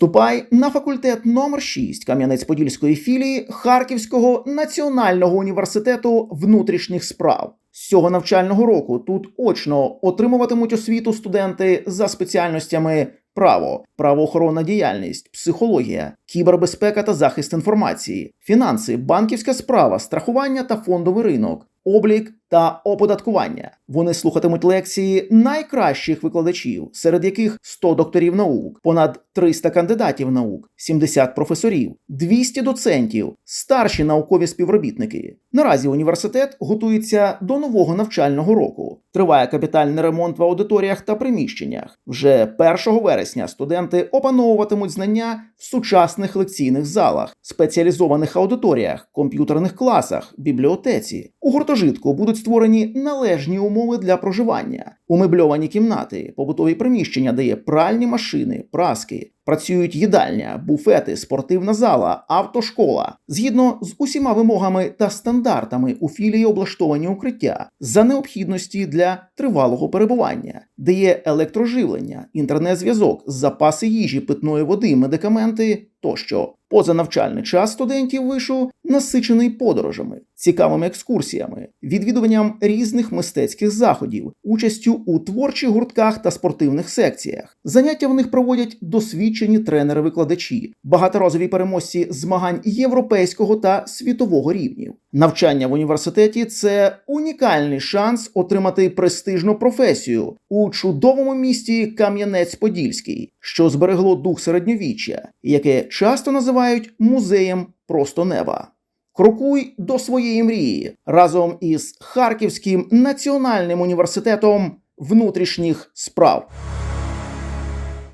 Вступай на факультет номер 6 Кам'янець-Подільської філії Харківського національного університету внутрішніх справ. З цього навчального року тут очно отримуватимуть освіту студенти за спеціальностями право, правоохоронна діяльність, психологія, кібербезпека та захист інформації, фінанси, банківська справа, страхування та фондовий ринок, облік та оподаткування. Вони слухатимуть лекції найкращих викладачів, серед яких 100 докторів наук, понад 300 кандидатів наук, 70 професорів, 200 доцентів, старші наукові співробітники. Наразі університет готується до нового навчального року. Триває капітальний ремонт в аудиторіях та приміщеннях. Вже 1 вересня студенти опановуватимуть знання в сучасних лекційних залах, спеціалізованих аудиторіях, комп'ютерних класах, бібліотеці. У гуртожитку будуть створені належні умови для проживання, умебльовані кімнати, побутові приміщення, де є пральні машини, праски. Працюють їдальня, буфети, спортивна зала, автошкола. Згідно з усіма вимогами та стандартами у філії облаштовані укриття за необхідності для тривалого перебування, де є електроживлення, інтернет-зв'язок, запаси їжі, питної води, медикаменти тощо. Позанавчальний час студентів вишу насичений подорожами, цікавими екскурсіями, відвідуванням різних мистецьких заходів, участю у творчих гуртках та спортивних секціях. Заняття в них проводять досвідчені тренери-викладачі, багаторазові переможці змагань європейського та світового рівнів. Навчання в університеті це унікальний шанс отримати престижну професію у чудовому місті Кам'янець-Подільський, що зберегло дух середньовіччя, яке часто називають музеєм просто неба. Крокуй до своєї мрії разом із Харківським національним університетом внутрішніх справ.